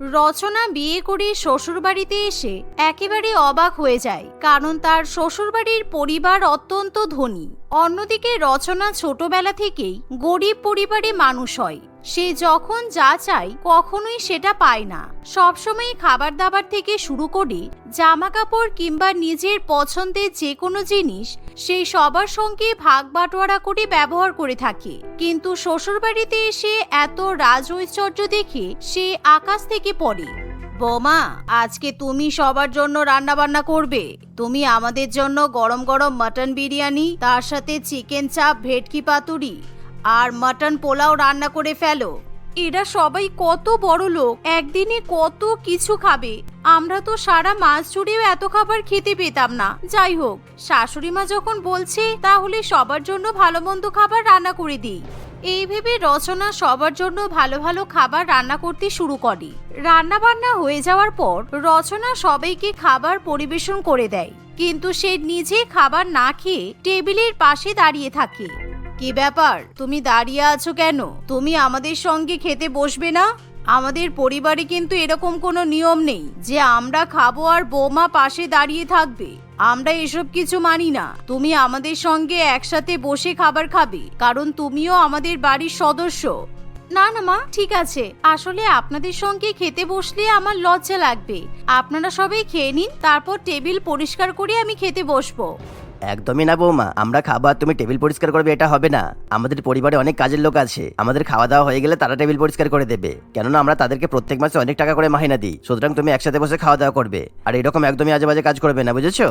রচনা বিয়ে করে শ্বশুরবাড়িতে এসে একেবারে অবাক হয়ে যায়, কারণ তার শ্বশুরবাড়ির পরিবার অত্যন্ত ধনী। অন্যদিকে রচনা ছোটবেলা থেকেই গরিব পরিবারে মানুষ হয়। সে যখন যা চায় কখনোই সেটা পায় না। সবসময় খাবার দাবার থেকে শুরু করে জামা কাপড় কিংবা নিজের পছন্দের যে কোনো জিনিস সে সবার সঙ্গে ভাগ বাটোয়ারা করে ব্যবহার করে থাকে। কিন্তু শ্বশুরবাড়িতে এসে এত রাজঐশ্বর্য দেখে সে আকাশ থেকে পড়ে। বোমা, আজকে তুমি সবার জন্য রান্না বান্না করবে। তুমি আমাদের জন্য গরম গরম মাটন বিরিয়ানি, তার সাথে চিকেন চাপ, ভেটকি পাতুরি। আর মাটন পোলাও রান্না করে ফেলো। এরা সবাই কত বড় লোক, একদিনে কত কিছু খাবে। আমরা তো সারা মাস জুড়েও এত খাবার খেতে পেতাম না। যাই হোক, শাশুড়ি মা যখন বলছে, তাহলে সবার জন্য ভালো মন্দ খাবার রান্না করে দিই। এই ভেবে রচনা সবার জন্য ভালো ভালো খাবার রান্না করতে শুরু করে। রান্না বান্না হয়ে যাওয়ার পর রচনা সবাইকে খাবার পরিবেশন করে দেয়। কিন্তু সে নিজে খাবার না খেয়ে টেবিলের পাশে দাঁড়িয়ে থাকে। কি ব্যাপার? তুমি দাঁড়িয়ে আছো কেন? তুমি আমাদের সঙ্গে খেতে বসবে না? আমাদের পরিবারে কিন্তু এরকম কোনো নিয়ম নেই যে আমরা খাব আর বৌমা পাশে দাঁড়িয়ে থাকবে। আমরা এসব কিছু মানি না। তুমি আমাদের সঙ্গে একসাথে বসে খাবার খাবে, কারণ তুমিও আমাদের বাড়ির সদস্য। না না, মা, ঠিক আছে। আসলে আপনাদের সঙ্গে খেতে বসলে আমার লজ্জা লাগবে। আপনারা সবাই খেয়ে নিন, তারপর টেবিল পরিষ্কার করে আমি খেতে বসবো। একদমই না বৌমা, আমরা খাবার তুমি টেবিল পরিষ্কার করবে, এটা হবে না। আমাদের পরিবারে অনেক কাজের লোক আছে, আমাদের খাওয়া দাওয়া হয়ে গেলে তারা টেবিল পরিষ্কার করে দেবে। কেননা আমরা তাদেরকে প্রত্যেক মাসে অনেক টাকা করে মাহিনা দিই, সুতরাং তুমি একসাথে বসে খাওয়া দাওয়া করবে। আর এরকম একদমই আজে বাজে কাজ করবে না, বুঝেছ?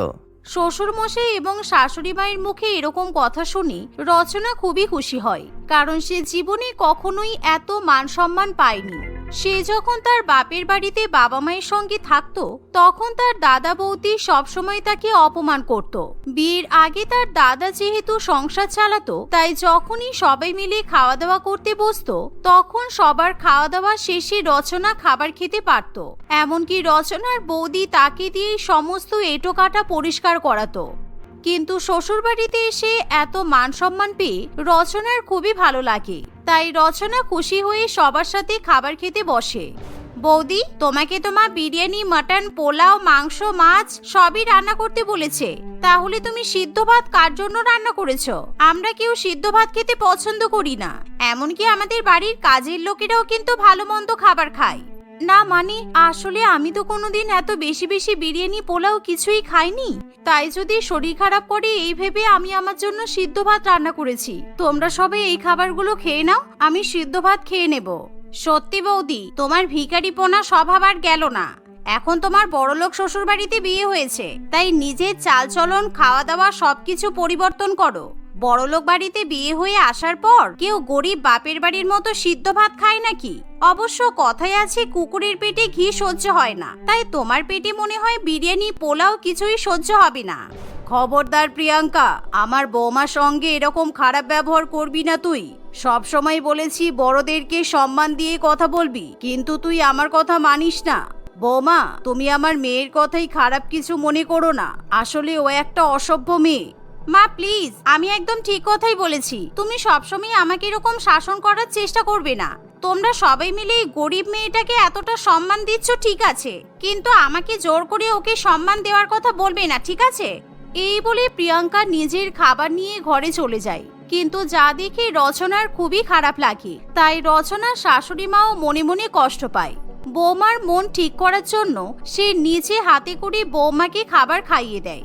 শ্বশুর মশাই এবং শাশুড়ি মায়ের মুখে এরকম কথা শুনে রচনা খুবই খুশি হয়, কারণ সে জীবনে কখনোই এত মান সম্মান পায়নি। সে যখন তার বাপের বাড়িতে বাবা মায়ের সঙ্গে থাকতো, তখন তার দাদা বৌদি সবসময় তাকে অপমান করত। বিয়ের আগে তার দাদা যেহেতু সংসার চালাতো, তাই যখনই সবাই মিলে খাওয়া দাওয়া করতে বসতো, তখন সবার খাওয়া দাওয়া শেষে রচনা খাবার খেতে পারত। এমনকি রচনার বৌদি তাকে দিয়ে সমস্ত এটো কাটা পরিষ্কার করাতো কিন্তু শ্বশুরবাড়িতে এসে এত মান সম্মান পেয়ে রচনার খুবই ভালো লাগে। তাই রচনা খুশি হয়ে সবার সাথে খাবার খেতে বসে। বৌদি, তোমাকে তোমার বিরিয়ানি, মাটন, পোলাও, মাংস, মাছ সবই রান্না করতে বলেছে। তাহলে তুমি সিদ্ধ ভাত কার জন্য রান্না করেছ? আমরা কেউ সিদ্ধ ভাত খেতে পছন্দ করি না। এমনকি আমাদের বাড়ির কাজের লোকেরাও কিন্তু ভালো মন্দ খাবার খায়। না মানে আসলে আমি তো কোনোদিন এত বেশি বেশি বিরিয়ানি, পোলাও কিছুই খাইনি। তাই যদি শরীর খারাপ করে, এই ভেবে আমি আমার জন্য সিদ্ধ ভাত রান্না করেছি। তোমরা সবাই এই খাবারগুলো খেয়ে নাও, আমি সিদ্ধ ভাত খেয়ে নেব। সত্যি বৌদি, তোমার ভিখারি পোনা স্বভাব আর গেল না। এখন তোমার বড়লোক শ্বশুর বাড়িতে বিয়ে হয়েছে, তাই নিজের চালচলন খাওয়া দাওয়া সবকিছু পরিবর্তন করো। বড়লোক বাড়িতে বিয়ে হয়ে আসার পর কেউ গরিব বাপের বাড়ির মতো সিদ্ধ ভাত খায় নাকি? অবশ্য কথায় আছে, কুকুরের পেটে ঘি সহ্য হয় না। তাই তোমার পেটে মনে হয় বিরিয়ানি, পোলাও কিছুই সহ্য হবে না। খবরদার প্রিয়াঙ্কা, আমার বৌমার সঙ্গে এরকম খারাপ ব্যবহার করবি না তুই। সব সময় বলেছি, বড়দেরকে সম্মান দিয়ে কথা বলবি, কিন্তু তুই আমার কথা মানিস না। বৌমা, তুমি আমার মেয়ের কথাই খারাপ কিছু মনে করো না। আসলে ও একটা অসভ্য মেয়ে। মা, প্লিজ, আমি একদম ঠিক কথাই বলেছি। তুমি সবসময় আমাকে এরকম শাসন করার চেষ্টা করবে না। তোমরা সবাই মিলে এই গরিব মেয়েটাকে এতটা সম্মান দিচ্ছ, ঠিক আছে। কিন্তু আমাকে জোর করে ওকে সম্মান দেওয়ার কথা বলবে না, ঠিক আছে? এই বলে প্রিয়াঙ্কা নিজের খাবার নিয়ে ঘরে চলে যায়। কিন্তু যা দেখে রচনার খুবই খারাপ লাগে। তাই রচনার শাশুড়ি মাও মনে মনে কষ্ট পায়। বৌমার মন ঠিক করার জন্য সে নিজে হাতে করে বৌমাকে খাবার খাইয়ে দেয়।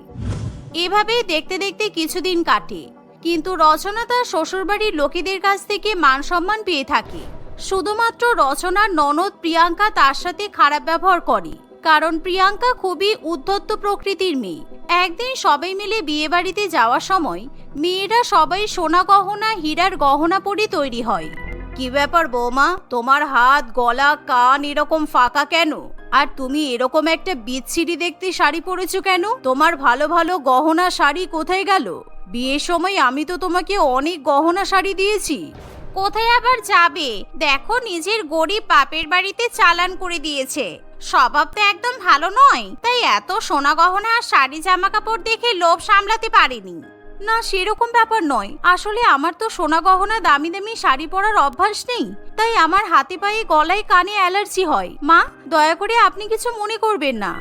এভাবেই দেখতে দেখতে কিছুদিন কাটে। কিন্তু রচনা তার শ্বশুরবাড়ির লোকেদের কাছ থেকে মান সম্মান পেয়ে থাকে। শুধুমাত্র রচনার ননদ প্রিয়াঙ্কা তার সাথে খারাপ ব্যবহার করে। কারণ প্রিয়াঙ্কা খুবই উদ্ধত্ত প্রকৃতির মেয়ে। একদিন সবাই মিলে বিয়ে বাড়িতে যাওয়ার সময় মেয়েরা সবাই সোনা গহনা, হীরার গহনা পরে তৈরি হয়। কি ব্যাপার বৌমা? তোমার হাত, গলা, কান এরকম ফাঁকা কেন? আর তুমি এরকম একটা বিচ্ছিরি দেখতে শাড়ি পরেছো কেন? তোমার ভালো ভালো গহনা শাড়ি কোথায় গেল? বিয়ের সময় আমি তো তোমাকে অনেক গহনা শাড়ি দিয়েছি। কোথায় আবার যাবে? দেখো নিজের গরিব বাপের বাড়িতে চালান করে দিয়েছে। স্বভাব তো একদম ভালো নয়। তাই এত সোনা গহনা আর শাড়ি জামা কাপড় দেখে লোভ সামলাতে পারেনি। না, সেরকম ব্যাপার নয়। আসলে আমার তো সোনা গহনা দামি দামি শাড়ি পরার অভ্যাস নেই, তাই আমার হাতে পায়ে গলায় কানে অ্যালার্জি হয়। মা, দয়া করে আপনি কিছু মনে করবেন না।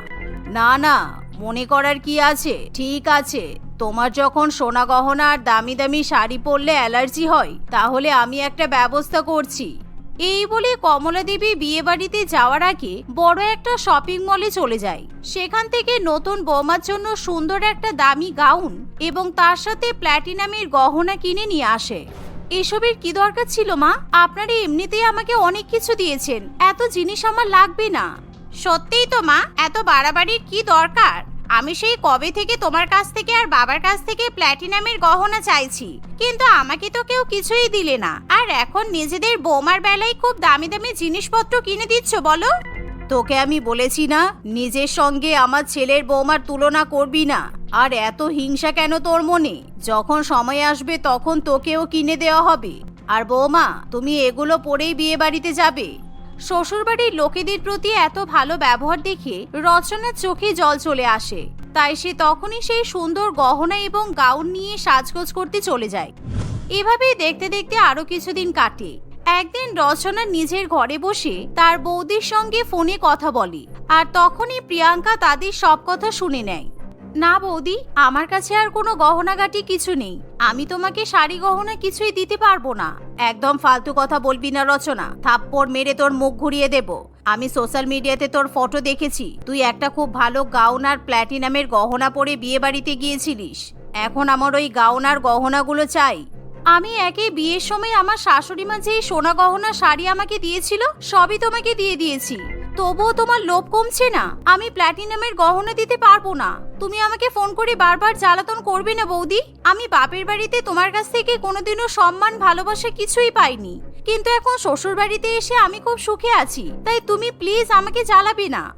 না না, মনে করার কি আছে? ঠিক আছে, তোমার যখন সোনা গহনা আর দামি দামি শাড়ি পরলে অ্যালার্জি হয়, তাহলে আমি একটা ব্যবস্থা করছি। এই বলে কমলা দেবী বিয়ে বাড়িতে যাওয়ার আগে বড় একটা শপিং মলে চলে যায়। সেখান থেকে নতুন বৌমার জন্য সুন্দর একটা দামি গাউন এবং তার সাথে প্ল্যাটিনামের গহনা কিনে নিয়ে আসে। এসবের কি দরকার ছিল মা? আপনারা এমনিতেই আমাকে অনেক কিছু দিয়েছেন। এত জিনিস আমার লাগবে না। সত্যিই তো মা, এত বাড়াবাড়ির কি দরকার? আমি সেই কবে থেকে তোমার কাছ থেকে আর বাবার কাছ থেকে প্ল্যাটিনামের গহনা চাইছি। কিন্তু আমাকে তো কেউ কিছুই দিলে না। আর এখন নিজেদের বৌমার বেলায় খুব দামি দামি জিনিসপত্র কিনে দিচ্ছ, বলো? তোকে আমি বলেছি না, নিজের সঙ্গে আমার ছেলের বৌমার তুলনা করবি না। আর এত হিংসা কেন তোর মনে? যখন সময় আসবে তখন তোকেও কিনে দেওয়া হবে। আর বৌমা, তুমি এগুলো পরেই বিয়ে বাড়িতে যাবে। শ্বশুরবাড়ির লোকেদের প্রতি এত ভালো ব্যবহার দেখে রচনার চোখে জল চলে আসে। তাই সে তখনই সেই সুন্দর গহনা এবং গাউন নিয়ে সাজগোজ করতে চলে যায়। এভাবেই দেখতে দেখতে আরও কিছুদিন কাটে। একদিন রচনা নিজের ঘরে বসে তার বৌদির সঙ্গে ফোনে কথা বলে। আর তখনই প্রিয়াঙ্কা তাদের সব কথা শুনে নেয়। না বৌদি, আমার কাছে আর কোনো গহনাগাটি কিছু নেই। আমি তোমাকে শাড়ি গহনা কিছুই দিতে পারব না। একদম ফালতু কথা বলবি না রচনা। থাপ্পড় মেরে তোর মুখ ঘুরিয়ে দেব। আমি সোশ্যাল মিডিয়াতে তোর ফটো দেখেছি। তুই একটা খুব ভালো গাউন আর প্ল্যাটিনামের গহনা পরে বিয়ে বাড়িতে গিয়েছিলিস। এখন আমার ওই গাউন আর গহনাগুলো চাই। আমি একে বিয়ের সময় আমার শাশুড়ি মা যে সোনা গহনা শাড়ি আমাকে দিয়েছিল, সবই তোমাকে দিয়ে দিয়েছি। তবুও তোমার লোভ কমছে না? আমি প্ল্যাটিনামের গহনা দিতে পারব না। তুমি আমাকে ফোন করে বারবার জ্বালাতন করবে না বৌদি? আমি বাপের বাড়িতে তোমার কাছ থেকে কোনোদিনও সম্মান, ভালোবাসা কিছুই পাইনি। কিন্তু এখন শ্বশুর বাড়িতে এসে আমি খুব সুখে আছি। তাই তুমি প্লিজ আমাকে জ্বালাবে না।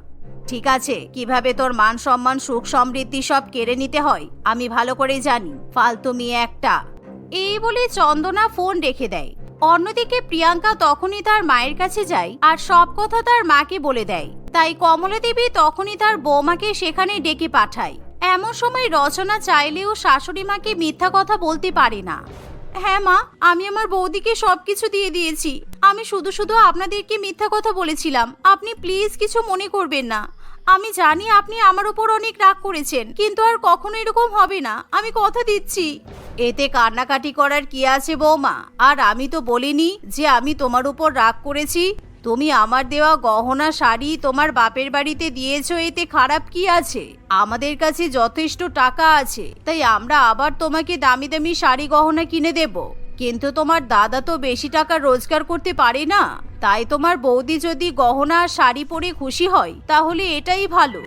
ঠিক আছে, কীভাবে তোর মান সম্মান, সুখ সমৃদ্ধি সব কেড়ে নিতে হয়, আমি ভালো করেই জানি। ফালতু মেয়ে একটা। এই বলে চন্দনা ফোন রেখে দেয়। অন্যদিকে প্রিয়াঙ্কা তখনই তার মায়ের কাছে যায় আর সব কথা তার মাকে বলে দেয়। তাই কমলা দেবী তখনই তার বৌমাকে সেখানে ডেকে পাঠায়। এমন সময় রচনা চাইলেও শাশুড়ি মাকে মিথ্যা কথা বলতে পারে না। হ্যাঁ মা, আমি আমার বৌদিকে সবকিছু দিয়ে দিয়েছি। আমি শুধু শুধু আপনাদেরকে মিথ্যা কথা বলেছিলাম। আপনি প্লিজ কিছু মনে করবেন না। আমি জানি আপনি আমার উপর অনেক রাগ করেছেন, কিন্তু আর কখনো এরকম হবে না। আমি কথা দিচ্ছি। এতে কান্নাকাটি করার কি আছে বৌমা? আর আমি তো বলিনি যে আমি তোমার উপর রাগ করেছি। তুমি আমার দেওয়া গহনা, শাড়ি তোমার বাপের বাড়িতে দিয়েছ, এতে খারাপ কি আছে? আমাদের কাছে যথেষ্ট টাকা আছে, তাই আমরা আবার তোমাকে দামি দামি শাড়ি গহনা কিনে দেব। কিন্তু তোমার দাদা তো বেশি টাকা রোজগার করতে পারে না। তাই তোমার বৌদি যদি গহনা শাড়ি পরে খুশি হয়, তাহলে এটাই ভালো।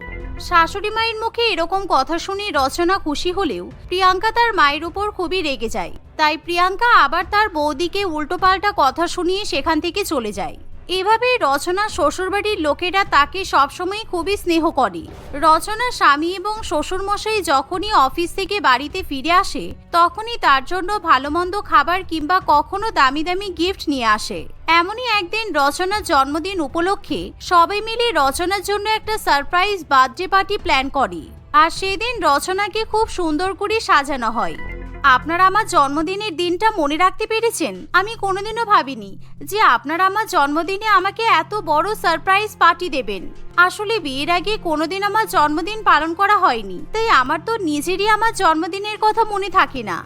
শাশুড়ি মায়ের মুখে এরকম কথা শুনে রচনা খুশি হলেও প্রিয়াঙ্কা তার মায়ের উপর খুবই রেগে যায়। তাই প্রিয়াঙ্কা আবার তার বৌদিকে উল্টোপাল্টা কথা শুনিয়ে সেখান থেকে চলে যায়। এভাবে রচনা শ্বশুরবাড়ির লোকেরা তাকে সবসময় খুবই স্নেহ করে। রচনা স্বামী এবং শ্বশুরমশাই যখনই অফিস থেকে বাড়িতে ফিরে আসে, তখনই তার জন্য ভালো মন্দ খাবার কিংবা কখনো দামি দামি গিফট নিয়ে আসে। এমনই একদিন রচনার জন্মদিন উপলক্ষে সবাই মিলে রচনার জন্য একটা সারপ্রাইজ বার্থডে পার্টি প্ল্যান করে। আর সেদিন রচনাকে খুব সুন্দর করে সাজানো হয়। আপনারা আমার জন্মদিনের দিনটা মনে রাখতে পেরেছেন? আমি কোনোদিনও ভাবিনি যে আপনারা আমার জন্মদিনে আমাকে এত বড় সারপ্রাইজ পার্টি দেবেন। আসলে বিয়ের আগে কোনোদিন আমার জন্মদিন পালন করা হয়নি, তাই আমার তো নিজেরই আমার জন্মদিনের কথা মনে থাকে না।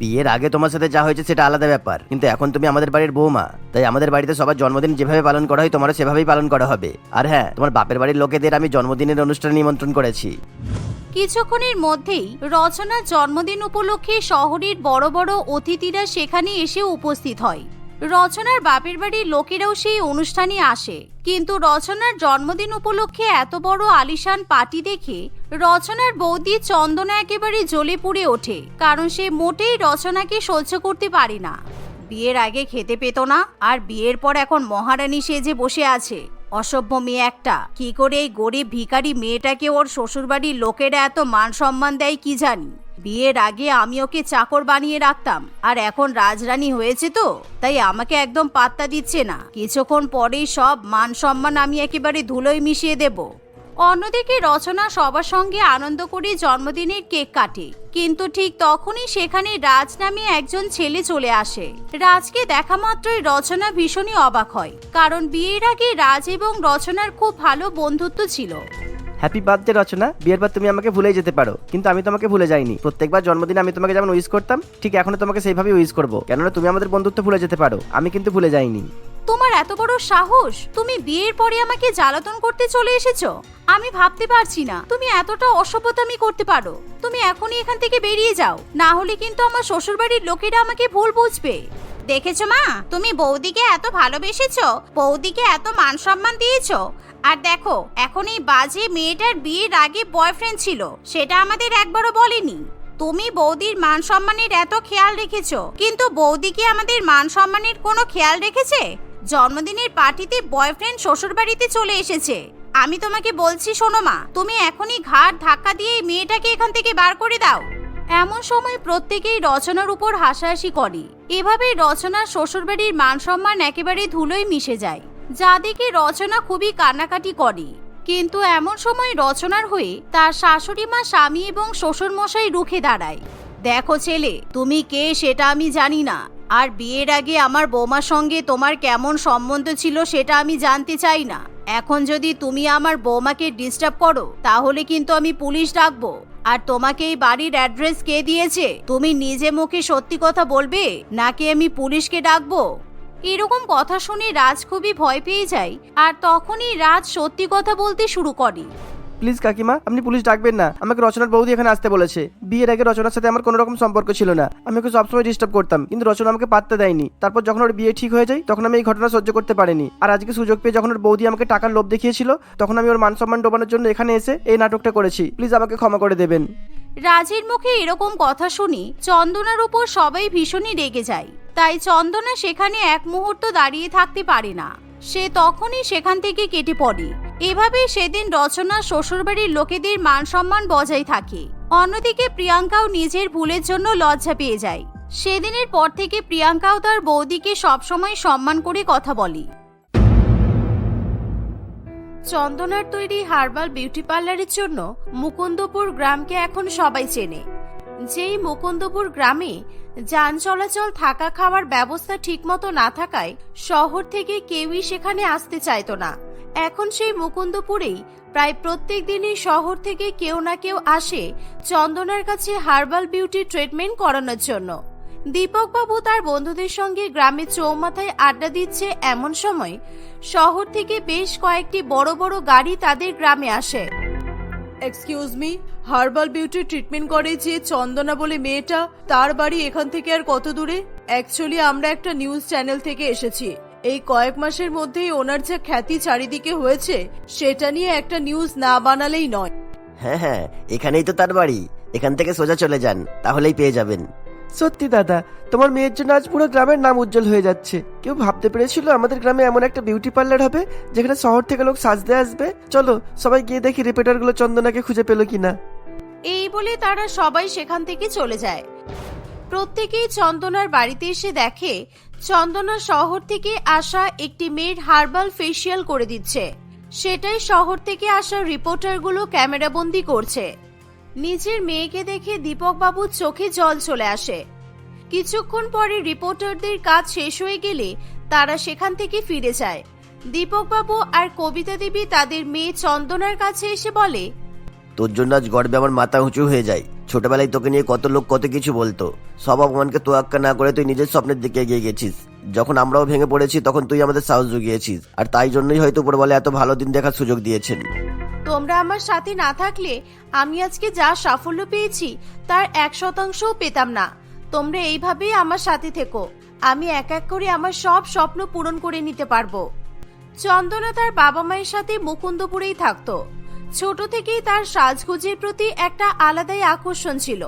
বিয়ের আগে তোমার সাথে যা হয়েছে সেটা আলাদা ব্যাপার, কিন্তু এখন তুমি আমাদের বাড়ির বৌমা তাই আমাদের বাড়িতে সবার জন্মদিন যেভাবে পালন করা হয় তোমারও সেভাবেই পালন করা হবে। আর হ্যাঁ তোমার বাপের বাড়ির লোকেদের আমি জন্মদিনের অনুষ্ঠানে নিমন্ত্রণ করেছি। কিছুক্ষণের মধ্যেই রচনার জন্মদিন উপলক্ষে শহরের বড় বড় অতিথিরা সেখানে এসে উপস্থিত হয়। রচনার বাপের বাড়ির লোকেরাও সেই অনুষ্ঠানে আসে। কিন্তু রচনার জন্মদিন উপলক্ষে এত বড় আলিশান পার্টি দেখে রচনার বৌদি চন্দনা একেবারে জ্বলে পুড়ে ওঠে, কারণ সে মোটেই রচনাকে সহ্য করতে পারে না। বিয়ের আগে খেতে পেত না, আর বিয়ের পর এখন মহারানী সেজে বসে আছে। অসভ্য মেয়ে একটা। কি করে এই গরিব ভিখারি মেয়েটাকে ওর শ্বশুরবাড়ির লোকেরা এত মান সম্মান দেয় কি জানি? বিয়ের আগে আমি ওকে চাকর বানিয়ে রাখতাম। আর এখন রাজরানী হয়েছে তো, তাই আমাকে একদম পাত্তা দিচ্ছে না। কিছুক্ষণ পরেই সব মান সম্মান আমি একেবারে ধুলোয় মিশিয়ে দেব। অন্যদিকে রচনা সবার সঙ্গে আনন্দ করে জন্মদিনের কেক কাটে। কিন্তু ঠিক তখনই সেখানে রাজ নামে একজন ছেলে চলে আসে। রাজকে দেখা মাত্রই রচনা ভীষণই অবাক হয়। কারণ বিয়ের আগে রাজ এবং রচনার খুব ভালো বন্ধুত্ব ছিল। Happy birthday Rachana. বিয়ের পর তুমি আমাকে ভুলে যেতে পারো। কিন্তু আমি তোমাকে ভুলে যাইনি। প্রত্যেকবার জন্মদিনে আমি তোমাকে যেমন উইশ করতাম, ঠিক এখনও তোমাকে সেইভাবে উইশ করব। কেননা তুমি আমাদের বন্ধুত্ব ভুলে যেতে পারো। আমি কিন্তু ভুলে যাইনি। তোমার এত বড় সাহস? তুমি বিয়ের পরে আমাকে জ্বালাতন করতে চলে এসেছ? আমি ভাবতে পারছি না। তুমি এতটা অসভ্যতামি করতে পারো। তুমি এখনই এখান থেকে বেরিয়ে যাও। না হলে কিন্তু আমার শ্বশুরবাড়ির লোকেরা আমাকে ভুল বুঝবে। দেখেছ মা? তুমি বৌদিকে এত ভালোবেসেছো, বৌদিকে এত মান সম্মান দিয়েছ। আর দেখো, এখন এই বাজে মেয়েটার বিয়ের আগে বয়ফ্রেন্ড ছিল। সেটা আমাদের একবারও বলেনি। তুমি বৌদির মান সম্মানের এত খেয়াল রেখেছো। কিন্তু বৌদি কি আমাদের মান সম্মানের কোনো খেয়াল রেখেছে? জন্মদিনের পার্টিতে বয়ফ্রেন্ড শ্বশুর বাড়িতে চলে এসেছে। আমি তোমাকে বলছি, শোনো মা, তুমি এখনই ঘাট ধাক্কা দিয়ে মেয়েটাকে এখান থেকে বার করে দাও। এমন সময় প্রত্যেকেই রচনার উপর হাসাহাসি করে। এভাবে রচনার শ্বশুরবাড়ির মান সম্মান একেবারে ধুলোয় মিশে যায়। যা দেখে রচনা খুবই কান্নাকাটি করে। কিন্তু এমন সময় রচনার হয়ে তার শাশুড়ি মা, স্বামী এবং শ্বশুর মশাই রুখে দাঁড়ায়। দেখো ছেলে, তুমি কে সেটা আমি জানি না। আর বিয়ের আগে আমার বৌমার সঙ্গে তোমার কেমন সম্বন্ধ ছিল সেটা আমি জানতে চাই না। এখন যদি তুমি আমার বৌমাকে ডিস্টার্ব করো, তাহলে কিন্তু আমি পুলিশ ডাকবো। আর তোমাকে এই বাড়ির অ্যাড্রেস কে দিয়েছে? তুমি নিজে মুখে সত্যি কথা বলবে? নাকি আমি পুলিশকে ডাকবো? এরকম কথা শুনে রাজ খুবই ভয় পেয়ে যায়, আর তখনই রাজ সত্যি কথা বলতে শুরু করে। প্লিজ কাকিমা, আপনি পুলিশ ডাকবেন না। আমাকে রচনার বৌদি এখানে আসতে বলেছে। বিয়ের আগে রচনার সাথে আমার কোনো রকম সম্পর্ক ছিল না। আমি ওকে সবসময় ডিস্টার্ব করতাম, কিন্তু রচনা আমাকে পাত্তা দেয়নি। তারপর যখন ওর বিয়ে ঠিক হয়ে যায়, তখন আমি এই ঘটনা সহ্য করতে পারিনি। আর আজকে সুযোগ পেয়ে যখন ওর বৌদি আমাকে টাকার লোভ দেখিয়েছিল, তখন আমি ওর মান সম্মান ডোবানোর জন্য এখানে এসে এই নাটকটা করেছি। প্লিজ আমাকে ক্ষমা করে দেবেন। রাজের মুখে এরকম কথা শুনি, চন্দনার উপর সবাই ভীষণই রেগে যায়। তাই চন্দনা সেখানে এক মুহূর্ত দাঁড়িয়ে থাকতে পারে না। সে তখনই সেখান থেকে কেটে পড়ে। এভাবে সেদিন রচনা শ্বশুরবাড়ির লোকেদের মান সম্মান বজায় থাকে। অন্যদিকে প্রিয়াঙ্কাও নিজের ভুলের জন্য লজ্জা পেয়ে যায়। সেদিনের পর থেকে প্রিয়াঙ্কাও তার বৌদিকে সবসময় সম্মান করে কথা বলে। চন্দনার তৈরি হার্বাল বিউটি পার্লারের জন্য মুকুন্দপুর গ্রামকে এখন সবাই চেনে। যেই মুকুন্দপুর গ্রামে যান চলাচল, থাকা খাওয়ার ব্যবস্থা ঠিকমতো না থাকায় শহর থেকে কেউই সেখানে আসতে চাইতো না। এখন সেই মুকুন্দপুরেই প্রায় প্রত্যেক দিনই শহর থেকে কেউ না কেউ আসে চন্দনার কাছে হার্বাল বিউটি ট্রিটমেন্ট করানোর জন্য। দীপকবাবু তার বন্ধুদের সঙ্গে গ্রামে চৌমাথায় আড্ডা দিচ্ছে এমন সময় শহর থেকে বেশ কয়েকটি বড় বড় গাড়ি তাদের গ্রামে আসে। Excuse me herbal beauty treatment করে যে চন্দনা বলে মেয়েটা, তার বাড়ি এখান থেকে আর কত দূরে? অ্যাকচুয়ালি আমরা একটা নিউজ চ্যানেল থেকে এসেছি। এই কয়েক মাসের মধ্যেই ওনার যা খ্যাতি চারিদিকে হয়েছে সেটা নিয়ে একটা নিউজ না বানালেই নয়। হ্যাঁ হ্যাঁ এখানেই তো তার বাড়ি। এখান থেকে সোজা চলে যান তাহলেই পেয়ে যাবেন। সত্যি দাদা তোমার মেয়ের জন্য আজ পুরো গ্রামের নাম উজ্জ্বল হয়ে যাচ্ছে। কেউ ভাবতে পেরেছিল আমাদের গ্রামে এমন একটা বিউটি পার্লার হবে যেখানে শহর থেকে লোক সাজতে আসবে? চলো সবাই গিয়ে দেখি রিপোর্টারগুলো চন্দনাকে খুঁজে পেল কিনা। এই বলে তারা সবাই সেখান থেকে চলে যায়। প্রত্যেকেই চন্দনার বাড়িতে এসে দেখে, চন্দনা শহর থেকে আসা একটি মেয়ের হার্বাল ফেসিয়াল করে দিচ্ছে। সেটাই শহর থেকে আসা রিপোর্টারগুলো ক্যামেরাবন্দি করছে। নিজের মেয়েকে দেখে দীপকবাবু চোখে জল চলে আসে। কিছুক্ষণ পরে রিপোর্টারদের কাজ শেষ হয়ে গেলে তারা সেখান থেকে ফিরে যায়। দীপকবাবু আর কবিতা দেবী তাদের মেয়ে চন্দনার কাছে এসে বলে, তোর জন্য আজ গর্বে আমার মাথা উঁচু হয়ে যায়। ছোটবেলায় তোকে নিয়ে কত লোক কত কিছু বলতো। সব অপমানকে তোয়াক্কা না করে তুই নিজের স্বপ্নের দিকে এগিয়ে গেছিস। যখন আমরাও ভেঙে পড়েছি, তখন তুই আমাদের সাহস জুগিয়েছিস। আর তাই জন্যই হয়তো উপরবেলা এত ভালো দিন দেখার সুযোগ দিয়েছেন। তোমরা আমার সাথে না থাকলে আমি আজকে যা সাফল্য পেয়েছি, তার এক শতাংশও পেতাম না। তোমরা এইভাবেই আমার সাথে থেকো। আমি এক এক করে আমার সব স্বপ্ন পূরণ করে নিতে পারব। চন্দনা তার বাবা মায়ের সাথে মুকুন্দপুরেই থাকতো। ছোট থেকেই তার সাজগোজের প্রতি একটা আলাদাই আকর্ষণ ছিল।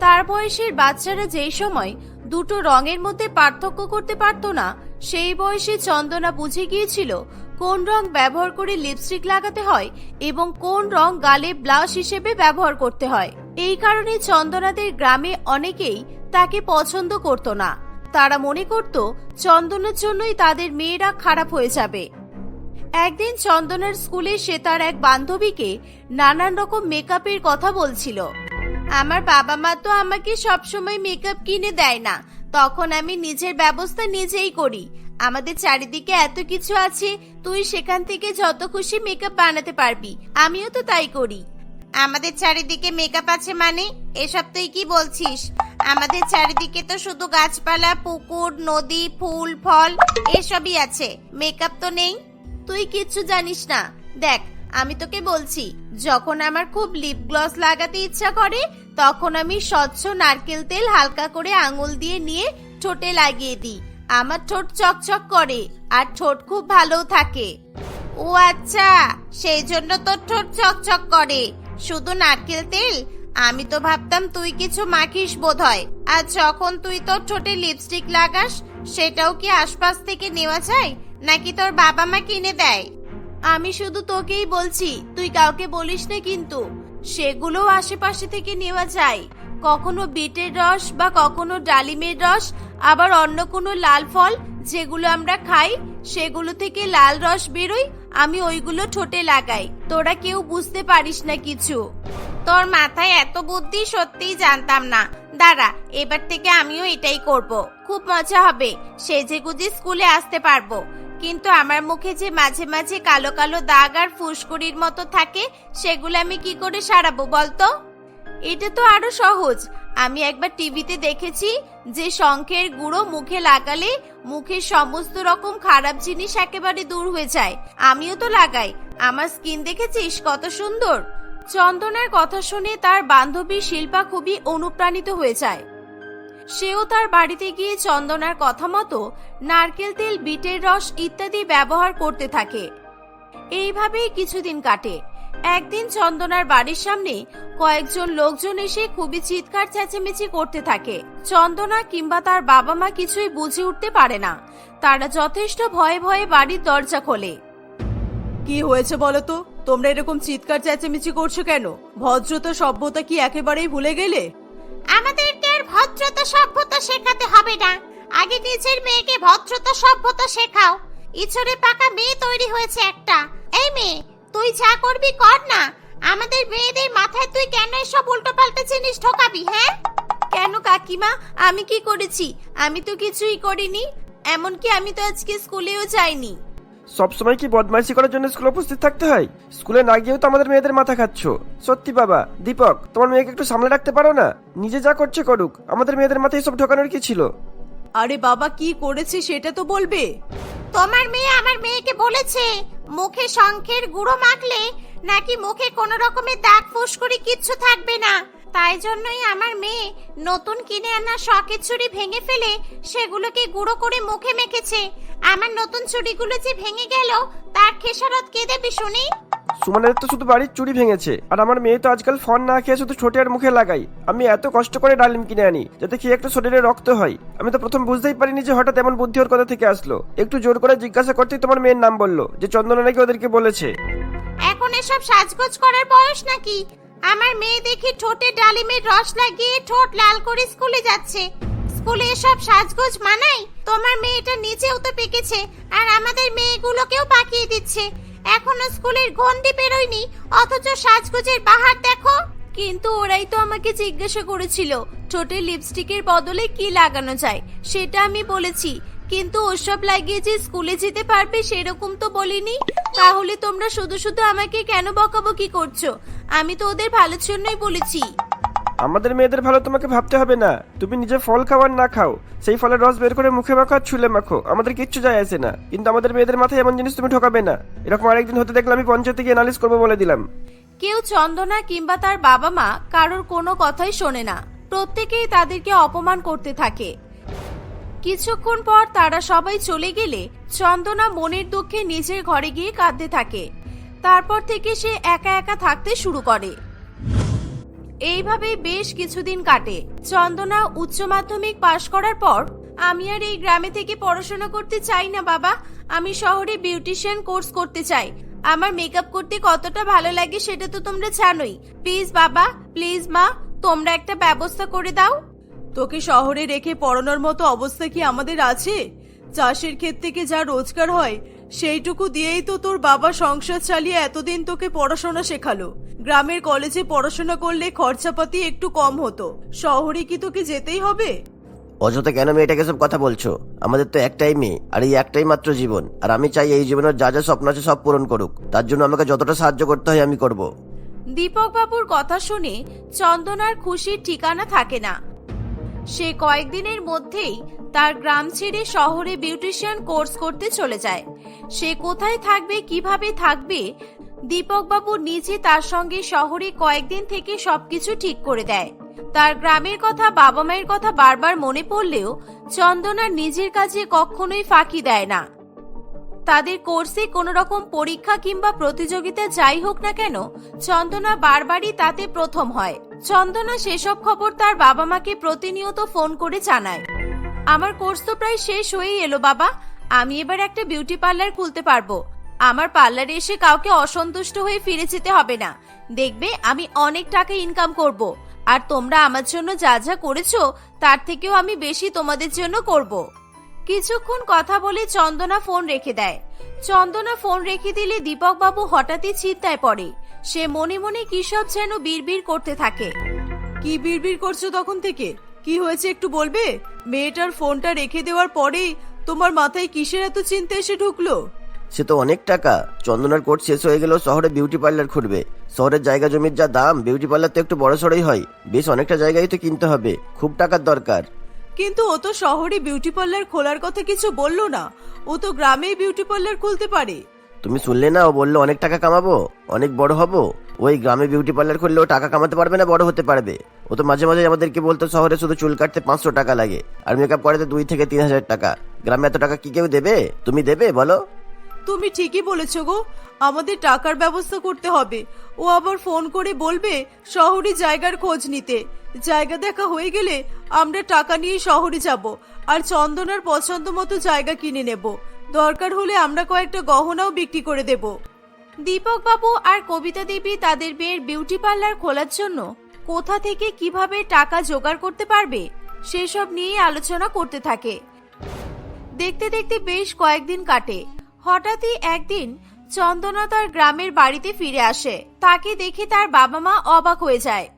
তার বয়সের বাচ্চারা যেই সময় দুটো রঙের মধ্যে পার্থক্য করতে পারতো না, সেই বয়সে চন্দনা বুঝে গিয়েছিল কোন রং ব্যবহার করে লিপস্টিক লাগাতে হয় এবং কোন রং গালে ব্লাউজ হিসেবে ব্যবহার করতে হয়। এই কারণে চন্দনাদের গ্রামে অনেকেই তাকে পছন্দ করত না। তারা মনে করত, চন্দনের জন্যই তাদের মেয়েরা খারাপ হয়ে যাবে। একদিন চন্দনার স্কুলে সে তার এক বান্ধবীকে নানান রকম মেকআপের কথা বলছিল। আমার বাবা মা তো আমাকে সবসময় মেকআপ কিনে দেয় না। তখন আমি নিজের ব্যবস্থা নিজেই করি। আমাদের চারিদিকে এত কিছু আছে, তুই সেখান থেকে যত খুশি মেকআপ বানাতে পারবি। আমিও তো তাই করি। আমাদের চারিদিকে মেকআপ আছে মানে? এসব তুই কি বলছিস? আমাদের চারিদিকে তো শুধু গাছপালা, পুকুর, নদী, ফুল, ফল, এসবই আছে। মেকআপ তো নেই। তুই কিচ্ছু জানিস না। দেখ, আমি তোকে বলছি, যখন আমার খুব লিপ গ্লস লাগাতে ইচ্ছা করে, তখন আমি স্বচ্ছ নারকেল তেল হালকা করে আঙুল দিয়ে নিয়ে ঠোঁটে লাগিয়ে দিই। আমার ঠোঁট চকচক করে আর ঠোঁট খুব ভালো থাকে। ও আচ্ছা সেই জন্য তোর ঠোঁট চকচক করে। শুধু নারকেল তেল? আমি তো ভাবতাম তুই কিছু মাখিস বোধ হয় আর যখন তুই তোর ঠোঁটে লিপস্টিক লাগাস, সেটাও কি আশপাশ থেকে নেওয়া যায়? নাকি তোর বাবা মা কিনে দেয়? আমি শুধু তোকেই বলছি, তুই কাউকে বলিস না কিন্তু। সেগুলো আশেপাশে থেকে নেওয়া যায়। কখনো বিটের রস বা কখনো ডালিমের রস, আবার অন্য কোনো লাল ফল যেগুলো আমরা খাই, সেগুলো থেকে লাল রস বেরোয়, আমি ওইগুলো ঠোঁটে লাগাই। তোরা কেউ বুঝতে পারিস না কিছু। তোর মাথায় এত বুদ্ধি সত্যিই জানতাম না। দাঁড়া, এবার থেকে আমিও এটাই করব। খুব মজা হবে। সেজে গুজে স্কুলে আসতে পারব। কিন্তু আমার মুখে যে মাঝে মাঝে কালো কালো দাগ আর ফুসকুড়ির মতো থাকে, সেগুলো আমি কি করে সারাবো বলতো? এটা তো আরও সহজ। আমি একবার টিভিতে দেখেছি যে শঙ্খের গুঁড়ো মুখে লাগালে মুখের সমস্ত রকম খারাপ জিনিস একেবারে দূর হয়ে যায়। আমিও তো লাগাই। আমার স্কিন দেখেছিস কত সুন্দর? চন্দনের কথা শুনে তার বান্ধবী শিল্পা খুবই অনুপ্রাণিত হয়ে যায়। সেও তার বাড়িতে গিয়ে চন্দনার কথা মতো নারকেল তেল, বিটের রস ইত্যাদি ব্যবহার করতে থাকে। এইভাবেই কিছুদিন কাটে। একদিন চন্দনার বাড়ির সামনে কয়েকজন লোকজন এসে খুবই চিৎকার, চেঁচেমেচি করতে থাকে। চন্দনা কিংবা তার বাবা মা কিছুই বুঝে উঠতে পারে না। তারা যথেষ্ট ভয়ে ভয়ে বাড়ির দরজা খোলে। কি হয়েছে বলো তো? তোমরা এরকম চিৎকার, চেঁচামেচি করছ কেন? ভদ্রতা, সভ্যতা কি একেবারেই ভুলে গেলে? আমাদেরকে আর ভদ্রতা, সভ্যতা শেখাতে হবে না। আগে নিজের মেয়েকে ভদ্রতা, সভ্যতা শেখাও। ইছরে পাকা মেয়ে তৈরি হয়েছে একটা। এই মেয়ে, তুই যা করবি কর না। আমাদের মেয়েদের মাথায় তুই কেন এসব উল্টো পাল্টা জিনিস ঠকাবি হ্যাঁ? কেন কাকিমা? আমি কি করেছি? আমি তো কিছুই করিনি। এমনকি আমি তো আজকে স্কুলেও যাইনি। সবসময় কি বদমাইশি করার জন্য স্কুলে উপস্থিত থাকতে হয়? স্কুলে না গিয়েও তো আমাদের মেয়েদের মাথা খাচ্ছ। সত্যি বাবা দীপক তোমার মেয়েকে একটু সামলে রাখতে পারো না? নিজে যা করছে করুক আমাদের মেয়েদের মাথায় এসব ঢোকানোর কি ছিল? আরে বাবা কি করেছে সেটা তো বলবে। তোমার মেয়ে আমার মেয়েকে বলেছে মুখে শঙ্খের গুঁড়ো মাখলে নাকি মুখে কোনো রকমের দাগ ফুসকুড়ি কিচ্ছু থাকবে না। তাই জন্যই আমার মেয়ে নতুন কিনে আনা শখের ছুরি ভেঙে ফেলে সেগুলোকে গুঁড়ো করে মুখে মেখেছে। আমার নতুন ছুরিগুলো যে ভেঙে গেল তার খেসারত কে দেবে শুনি? সুমনের তো শুধু বাড়ির চুরি ভেঙেছে আর আমার মেয়ে তো আজকাল ফোন না খেয়ে শুধু ছোটে আর মুখে লাগাই। আমি এত কষ্ট করে ডালিম কিনে আনি যাতে খেয়ে একটু শরীরে রক্ত হয়। আমি তো প্রথম বুঝতেই পারিনি যে হঠাৎ এমন বুদ্ধি ওর কথা থেকে আসলো। একটু জোর করে জিজ্ঞাসা করতেই তোমার মেয়ের নাম বলল যে চন্দনা নাকি ওদেরকে বলেছে। এখন এসব সাজগোজ করার বয়স নাকি? আমার মেয়ে দেখি ঠোঁটে ডালিমের রস লাগিয়ে ঠোঁট লাল করে স্কুলে যাচ্ছে। স্কুলে এসব সাজগোজ মানাই তোমার মেয়েটা নিচেও তো পেকেছে, আর আমাদের মেয়েগুলোকেও পাকিয়ে দিচ্ছে। এখনও স্কুলের গন্ডি বেরোয়নি, অথচ সাজগোজের বাহার দেখো। কিন্তু ওরাই তো আমাকে জিজ্ঞাসা করেছিল, ঠোঁটে লিপস্টিকের বদলে কি লাগানো যায়? সেটা আমি বলেছি। কিন্তু ওসব লাগিয়ে যে স্কুলে যেতে পারবে সেরকম তো বলিনি। তাহলে তোমরা শুধু শুধু আমাকে কেন বকাবকি করছ? আমি তো ওদের ভালোর জন্যই বলেছি। আমাদের মেয়েদের ভালো তোমাকে ভাবতে হবে না। তুমি নিজে ফল খাওয়ার না খাও। সেই ফলের রস বের করে মুখে মাখো আর ছুলে মাখো। আমাদের কিচ্ছু যায় আসে না। কিন্তু আমাদের মেয়েদের মাথায় এমন জিনিস তুমি ঠকাবে না। এরকম আরেকদিন হতে দেখলে আমি পঞ্চায়েতে গিয়ে অ্যানালিস করব বলে দিলাম। কেউ চন্দনা কিংবা তার বাবা মা কারোর কোনো কথাই শোনে না। প্রত্যেকেই তাদেরকে অপমান করতে থাকে। কিছুক্ষণ পর তারা সবাই চলে গেলে চন্দনা মনের দুঃখে নিজের ঘরে গিয়ে কাঁদতে থাকে। তারপর থেকে সে একা একা থাকতে শুরু করে। এইভাবেই বেশ কিছুদিন কাটে। চন্দনা উচ্চ মাধ্যমিক পাশ করার পর, আমি আর এই গ্রামে থেকে পড়াশোনা করতে চাই না বাবা। আমি শহরে বিউটিশিয়ান কোর্স করতে চাই। আমার মেকআপ করতে কতটা ভালো লাগে সেটা তো তোমরা জানোই। প্লিজ বাবা, প্লিজ মা, তোমরা একটা ব্যবস্থা করে দাও। তোকে শহরে রেখে পড়ানোর মতো অবস্থা কি আমাদের আছে? চাষের ক্ষেত থেকে যা রোজগার হয় সেইটুকু দিয়েই তো তোর বাবা সংসার চালিয়ে এতদিন তোকে পড়াশোনা শেখালো। গ্রামের কলেজে পড়াশোনা করলে খরচাপাতি একটু কম হতো। শহরে কি তোকে যেতেই হবে? অযথা কেন মেয়েটাকে সব কথা বলছো? আমাদের তো একটাই মেয়ে আর এই একটাই মাত্র জীবন। আর আমি চাই এই জীবনের যা যা স্বপ্ন আছে সব পূরণ করুক। তার জন্য আমাকে যতটা সাহায্য করতে হয় আমি করব। দীপক বাবুর কথা শুনে চন্দনার খুশির ঠিকানা থাকে না। সে কয়েকদিনের মধ্যেই তার গ্রাম ছেড়ে শহরে বিউটিশিয়ান কোর্স করতে চলে যায়। সে কোথায় থাকবে, কীভাবে থাকবে দীপক বাবু নিজে তার সঙ্গে শহরে কয়েকদিন থেকে সবকিছু ঠিক করে দেয়। তার গ্রামের কথা, বাবা মায়ের কথা বারবার মনে পড়লেও চন্দনার নিজের কাজে কখনোই ফাঁকি দেয় না। তাদের কোর্সে কোনো রকম পরীক্ষা কিংবা প্রতিযোগিতা যাই হোক না কেন, চন্দনা বারবারই তাতে প্রথম হয়। চন্দনা সেসব খবর তার বাবা মাকে প্রতিনিয়ত ফোন করে জানায়। আমার কোর্স তো প্রায় শেষ হয়েই এলো, বাবা। আমি এবার একটা বিউটি পার্লার খুলতে পারব। আমার পার্লারে এসে কাউকে অসন্তুষ্ট হয়ে ফিরে যেতে হবে না। দেখবে, আমি অনেক টাকা ইনকাম করব। আর তোমরা আমার জন্য যা যা করেছ, তার থেকেও আমি বেশি তোমাদের জন্য করব। কিছুক্ষণ কথা বলে চন্দনা ফোন রেখে দেয়। চন্দনা ফোন রেখে দিলে দীপক বাবু হঠাৎই চিন্তায় পড়ে। সে মনে মনে কি সব যেন বিড়বিড় করতে থাকে। কি বিড়বিড় করছ তখন থেকে? কি হয়েছে একটু বলবে? মেয়েটার ফোনটা রেখে দেওয়ার পরেই তোমার মাথায় কিসের এত চিন্তা এসে ঢুকলো? সে তো অনেক টাকা। চন্দনার কোর্স শেষ হয়ে গেলেও শহরে বিউটি পার্লার খুলবে। শহরের জায়গা জমির যা দাম বিউটি পার্লার তো একটু বড় সড়ই হয়। বেশ অনেকটা জায়গায় তো কিনতে হবে। খুব টাকার দরকার। কিন্তু ও তো শহরে বিউটি পার্লার খোলার কথা কিছু বলল না। ও তো গ্রামেই বিউটি পার্লার খুলতে পারে। তুমি শুনলে না ও বলল, অনেক টাকা কামাবো, অনেক বড় হব। ওই গ্রামে বিউটি পার্লার খুললে ও টাকা কামাতে পারবে না, বড় হতে পারবে। ও তো মাঝে মাঝে আমাদেরকে বলতো, শহরে শুধু চুল কাটতে পাঁচশো টাকা লাগে আর মেকআপ করাতে দুই থেকে তিন হাজার টাকা। গ্রামে এত টাকা কি কেউ দেবে? তুমি দেবে, বলো? তুমি ঠিকই বলেছ গো। আমাদের টাকার ব্যবস্থা করতে হবে। ও আবার ফোন করে বলবে, শহরে জায়গার খোঁজ নিতে। জায়গা দেখা হয়ে গেলে আমরা টাকা নিয়ে শহরে যাব আর চন্দনার পছন্দ মতো জায়গা কিনে নেব। দরকার হলে আমরা কয়েকটা গহনাও বিক্রি করে দেব। দীপক বাবু আর কবিতা দেবী তাদের বিয়ের বিউটি পার্লার খোলার জন্য কোথা থেকে কীভাবে টাকা জোগাড় করতে পারবে, সেসব নিয়েই আলোচনা করতে থাকে। দেখতে দেখতে বেশ কয়েকদিন কাটে। হঠাৎই একদিন চন্দনা তার গ্রামের বাড়িতে ফিরে আসে। তাকে দেখে তার বাবা মা অবাক হয়ে যায়।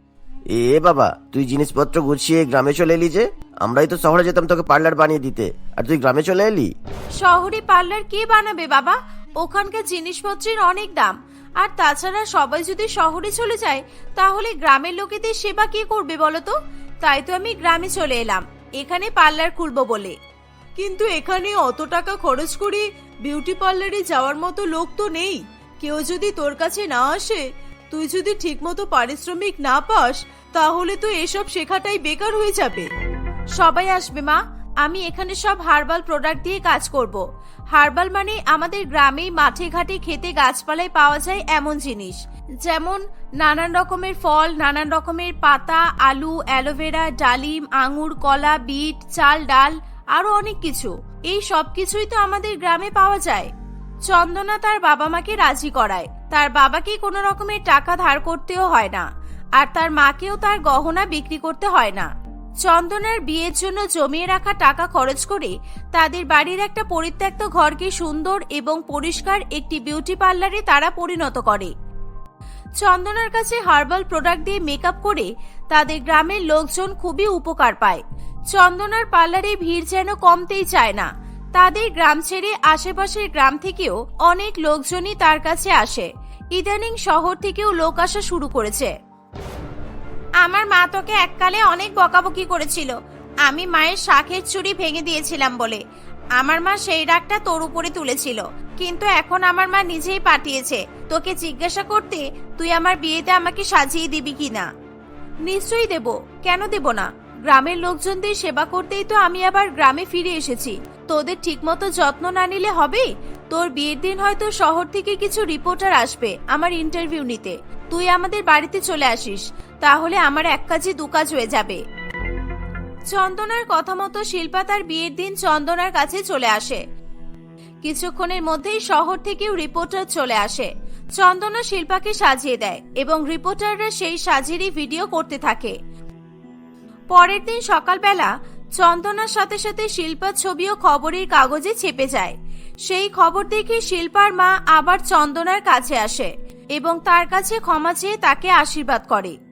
এ বাবা, তুই জিনিসপত্র গুছিয়ে গ্রামে চলে এলি যে? আমরাই তো শহরে যেতাম তোকে পার্লার বানিয়ে দিতে। আর তুই গ্রামে চলে এলি? শহরে পার্লার কে বানাবে বাবা? ওখানকার জিনিসপত্রের অনেক দাম। আর তাছাড়া সবাই যদি শহরে চলে যায় তাহলে গ্রামের লোকেদের সেবা কে করবে বলো তো তাই তো আমি গ্রামে চলে এলাম। এখানে পার্লার খুলবো বলে। কিন্তু এখানে অত টাকা খরচ করে বিউটি পার্লারে যাওয়ার মতো লোক তো নেই। কেউ যদি তোর কাছে না আসে তুই যদি ঠিকমতো পারিশ্রমিক না পাস তাহলে তো এসব শেখাটাই বেকার হয়ে যাবে। সবাই আসবে, মা। আমি এখানে সব হার্বাল প্রোডাক্ট দিয়ে কাজ করব। হার্বাল মানে আমাদের গ্রামে মাঠে ঘাটে খেতে গাছপালায় পাওয়া যায় এমন জিনিস। যেমন নানান রকমের ফল, নানান রকমের পাতা, আলু, অ্যালোভেরা, ডালিম, আঙুর, কলা, বিট, চাল, ডাল আরও অনেক কিছু। এই সব কিছুই তো আমাদের গ্রামে পাওয়া যায়। চন্দনা তার বাবা মাকে রাজি করায়। তার বাবাকে কোনো রকমের টাকা ধার করতেও হয় না। আর তার মাকেও তার গহনা বিক্রি করতে হয় না। চন্দনার বিয়ের জন্য জমিয়ে রাখা টাকা খরচ করে তাদের বাড়ির একটা পরিত্যক্ত ঘরকে সুন্দর এবং পরিষ্কার একটি বিউটি পার্লারে তারা পরিণত করে। চন্দনার কাছে হার্বাল প্রোডাক্ট দিয়ে মেকআপ করে তাদের গ্রামের লোকজন খুবই উপকার পায়। চন্দনার পার্লারে ভিড় যেন কমতেই চায় না। তাদের গ্রাম ছেড়ে আশেপাশের গ্রাম থেকেও অনেক লোকজনই তার কাছে আসে। ইদানিং শহর থেকেও লোক আসা শুরু করেছে। আমার মা তোকে এককালে অনেক বকাবকি করেছিল। আমি মায়ের শাখের চুড়ি ভেঙে দিয়েছিলাম বলে। আমার মা সেই রাগটা তোর উপরে তুলেছিল। কিন্তু এখন আমার মা নিজেই পাঠিয়েছে। তোকে জিজ্ঞাসা করতে তুই আমার বিয়েতে আমাকে সাজিয়ে দিবি কিনা? নিশ্চয়ই দেব। কেন দেব না? গ্রামের লোকজনদের সেবা করতেই তো আমি আবার গ্রামে ফিরে এসেছি। তোদের ঠিকমতো যত্ন না নিলে হবে? তোর বিয়ের দিন হয়তো শহর থেকে কিছু রিপোর্টার আসবে আমার ইন্টারভিউ নিতে। তুই আমাদের বাড়িতে চলে আসিস, তাহলে আমার এক কাজে দু কাজ হয়ে যাবে। চন্দনার কথা মতো শিল্পা তার বিয়ের দিন চন্দনার কাছে চলে আসে। কিছুক্ষণের মধ্যেই শহর থেকেও রিপোর্টার চলে আসে। চন্দনা শিল্পাকে সাজিয়ে দেয় এবং রিপোর্টাররা সেই সাজেরই ভিডিও করতে থাকে। পরের দিন সকালবেলা চন্দনার সাথে সাথে শিল্পার ছবিও খবরের কাগজে চেপে যায়। সেই খবর দেখে শিল্পার মা আবার চন্দনার কাছে আসে। এবং তার কাছে ক্ষমা চেয়ে তাকে আশীর্বাদ করে।